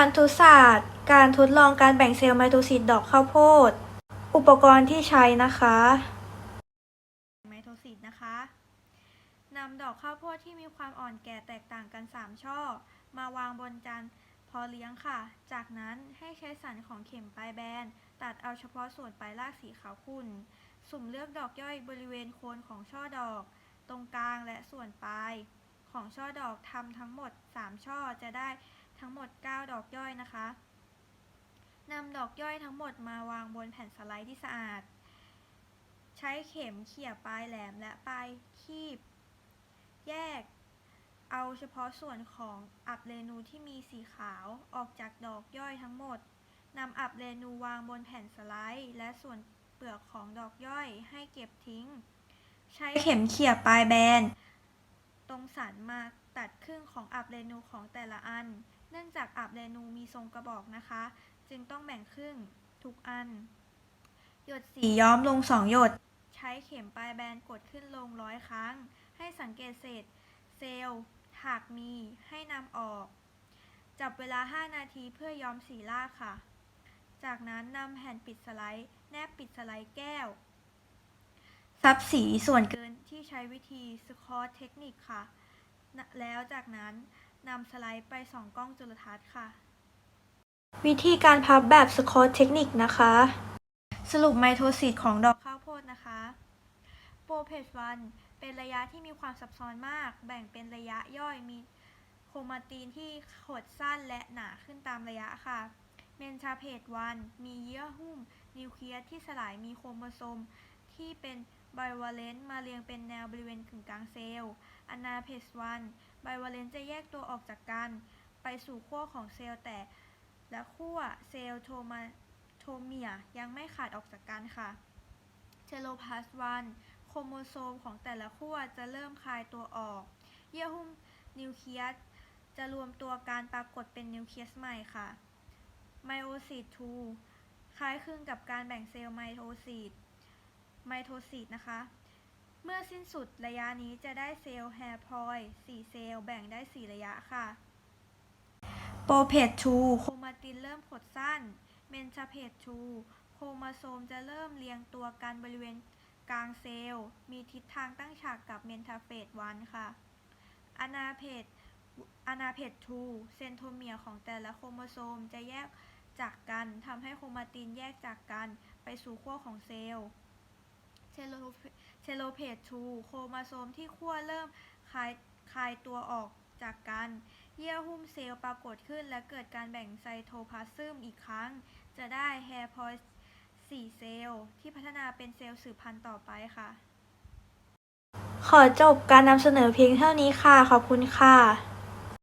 พันธุศาสตร์ การทดลองการแบ่งเซลล์ไมโทซิสดอกข้าวโพด อุปกรณ์ที่ใช้นะคะ ไมโทซิสนะคะนำดอกข้าวโพดที่มีความอ่อนแก่แตกต่างกัน 3 ช่อ มาวางบนจานพอเลี้ยงค่ะ จากนั้นให้ใช้สันของเข็มปลายแบน ตัดเอาเฉพาะส่วนปลายรากสีขาวขุ่น สุ่มเลือกดอกย่อยบริเวณโคนของช่อดอก ตรงกลางและส่วนปลาย ของช่อดอกทำทั้งหมด 3 ช่อจะได้ ทั้งหมด 9 ดอกย่อยนะคะนำดอกย่อยทั้งหมดมาวางบนแผ่นสไลด์ที่สะอาด ใช้เข็มเขี่ยปลายแหลมและปลายคีบ แยก เอาเฉพาะส่วนของอับเรนูที่มีสีขาวออกจากดอกย่อยทั้งหมดนำอับเรนูวางบนแผ่นสไลด์ และส่วนเปลือกของดอกย่อยให้เก็บทิ้ง ใช้เข็มเขี่ยปลายแบน ตรงสันมาตัดครึ่งของอับเรนูของแต่ละอัน เนื่องจากอับเรนูมีทรงกระบอกนะคะ จึงต้องแบ่งครึ่งทุกอัน หยดสีย้อมลงสองหยด ใช้เข็มปลายแบนกดขึ้นลงร้อยครั้ง ให้สังเกตเศษ เซลล์หากมีให้นำออก จับเวลา 5 นาทีเพื่อย้อมสีรากค่ะ จากนั้นนำแผ่นปิดสไลด์ แนบปิดสไลด์แก้ว ซับสีส่วนเกินที่ใช้วิธีสคอตเทคนิคค่ะ แล้วจากนั้น นำสไลด์ไปส่องกล้องจุลทรรศน์ค่ะ วิธีการพับแบบสคอตเทคนิคนะคะ สรุปไมโทซิสของดอกข้าวโพดนะคะโปรเพจวันเป็นระยะที่มีความซับซ้อนมาก แบ่งเป็นระยะย่อยมีโครมาตินที่ขดสั้นและหนาขึ้นตามระยะค่ะเมนชาเพจวันมีเยื่อหุ้มนิวเคลียสที่สลายมีโครโมโซมที่เป็น ไบวาเลนต์มาเรียงเป็นแนวบริเวณกึ่งกลางเซลล์อนาเพจวันไบวาเลนต์จะแยกตัวออกจากกัน ไปสู่ขั้วของเซลล์แต่และขั้วเซลล์โทมาโทเมียยังไม่ขาดออกจากกันค่ะเทโลพาสวันโครโมโซมของแต่ละขั้วจะเริ่มคลายตัวออก เยื่อหุ้มนิวเคลียสจะรวมตัวการปรากฏเป็นนิวเคลียสใหม่ค่ะไมโอซิส2คล้ายคลึงกับการแบ่งเซลล์ไมโทซิส ไมโทซิสนะคะ เมื่อสิ้นสุดระยะนี้จะได้เซลล์แฮร์พอย4เซลล์แบ่งได้ 4 ระยะค่ะโปรเพจ2โครมาตินเริ่มขดสั้น เมนชาเพจ2โครโมโซมจะเริ่มเรียงตัวกันบริเวณกลางเซลล์ มีทิศทางตั้งฉากกับเมนทาเฟส1ค่ะอนาเพจอนาเพจ2เซนโทเมียของแต่ละโครโมโซมจะแยกจากกันทำให้โครมาตินแยกจากกันไปสู่ขั้วของเซลล์ เทโลเทโลเพจ2โครโมโซมที่ขั้วเริ่มคลายคลายตัวออกจากกัน เยื่อหุ้มเซลล์ปรากฏขึ้นและเกิดการแบ่งไซโทพลาซึมอีกครั้ง จะได้แฮร์พอยต์4เซลล์ที่พัฒนาเป็นเซลล์สืบพันธุ์ต่อไปค่ะ ขอจบการนำเสนอเพียงเท่านี้ค่ะ ขอบคุณค่ะ